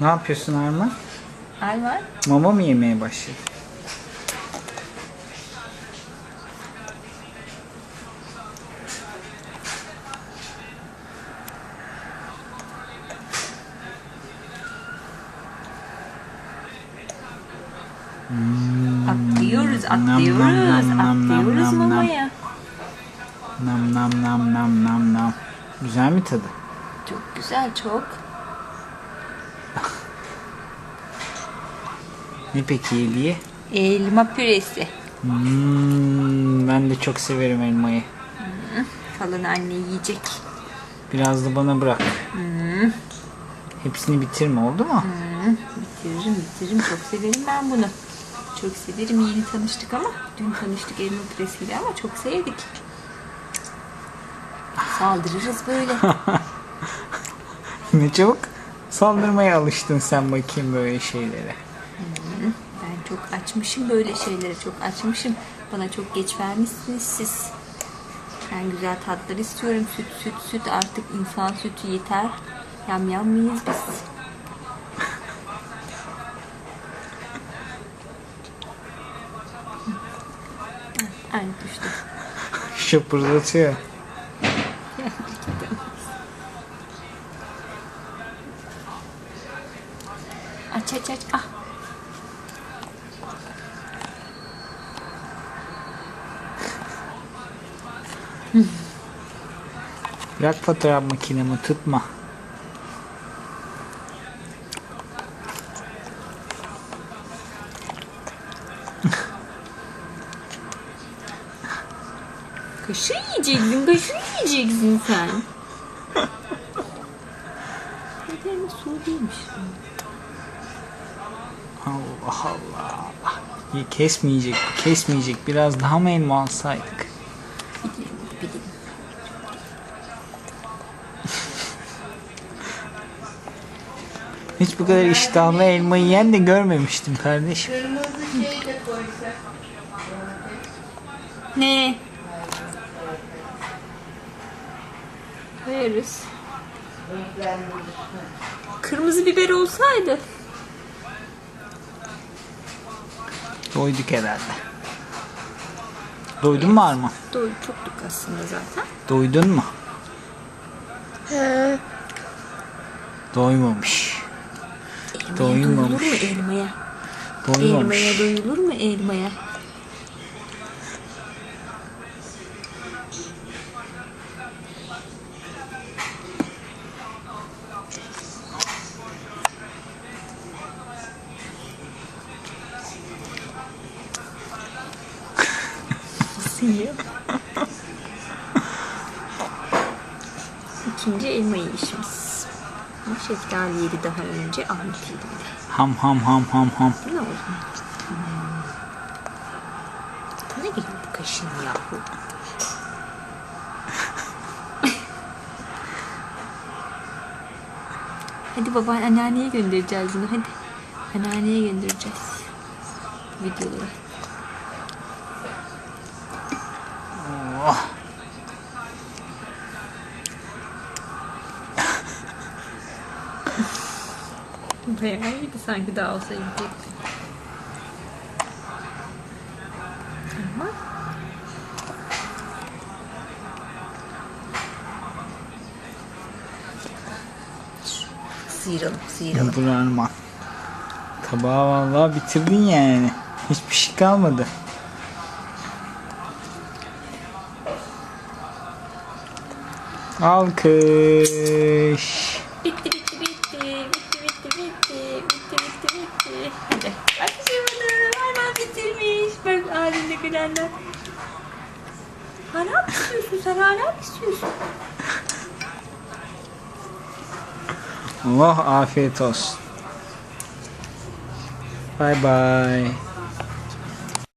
Ne yapıyorsun Arman? Ayvan. Mama mı yemeye başladı? Atlıyoruz, nam, atlıyoruz, nam, nam, nam, atlıyoruz nam, nam. mamaya. Nam nam nam nam nam nam. Güzel mi tadı? Çok güzel, çok. Ne peki Eliye? Elma püresi. Hmm, ben de çok severim elmayı. Kalan anne yiyecek. Biraz da bana bırak. Hepsini bitirme oldu mu? Bitiririm, bitiririm. Çok severim ben bunu. Çok severim. Yeni tanıştık ama. Dün tanıştık elma püresiyle ama çok sevdik. Saldırırız böyle. ne çabuk saldırmaya alıştın sen bakayım böyle şeylere. Ben çok açmışım böyle şeylere. Çok açmışım. Bana çok geç vermişsiniz siz. Ben güzel tatlar istiyorum. Süt, süt, süt. Artık insan sütü yeter. Yam yam mıyız biz? Ay düştü. Şapırdatıyor. Aç aç aç. Ah. Bırak fotoğraf makinemi tutma. Kaşığı yiyeceksin, kaşığı yiyeceksin sen. Neden su değilmiş? Allah Allah. Kesmeyecek, kesmeyecek. Biraz daha mı elma alsaydık? Hiç bu kadar iştahlı elma yiyen de görmemiştim kardeşim. Kırmızı şey de koysak. Ne? Koyarız. Kırmızı biber olsaydı. Doyduk herhalde. Doydun mu Arman? Doğru çoktuk aslında zaten. Doydun mu? Doymamış. Elmaya Doymamış. doyulur mu elmaya? Doymamış. Elmaya doyulur mu elmaya? Yiyor? İkinci elma yiyişimiz. Ama şeftali yedi daha önce Ahmet yedi. Ham ham ham ham ham. Ne oldu? Ne gibi bu kaşın yahu? hadi baba anneanneye göndereceğiz bunu hadi. Anneanneye göndereceğiz. Videoları. Oh. Bayağı iyiydi sanki daha olsa yiyecekti. Ama sıyıralım, sıyıralım. Dur Arman. Tabağı vallahi bitirdin yani. Hiçbir şey kalmadı. Alkış. Bitti bitti bitti. Bitti bitti bitti. Bitti bitti bitti. Hadi. Bak şunu. Hala bitirmiş. Bak halinde gülenler. Hala mı istiyorsun sen? Hala mı istiyorsun? Oh afiyet olsun. Bye bye.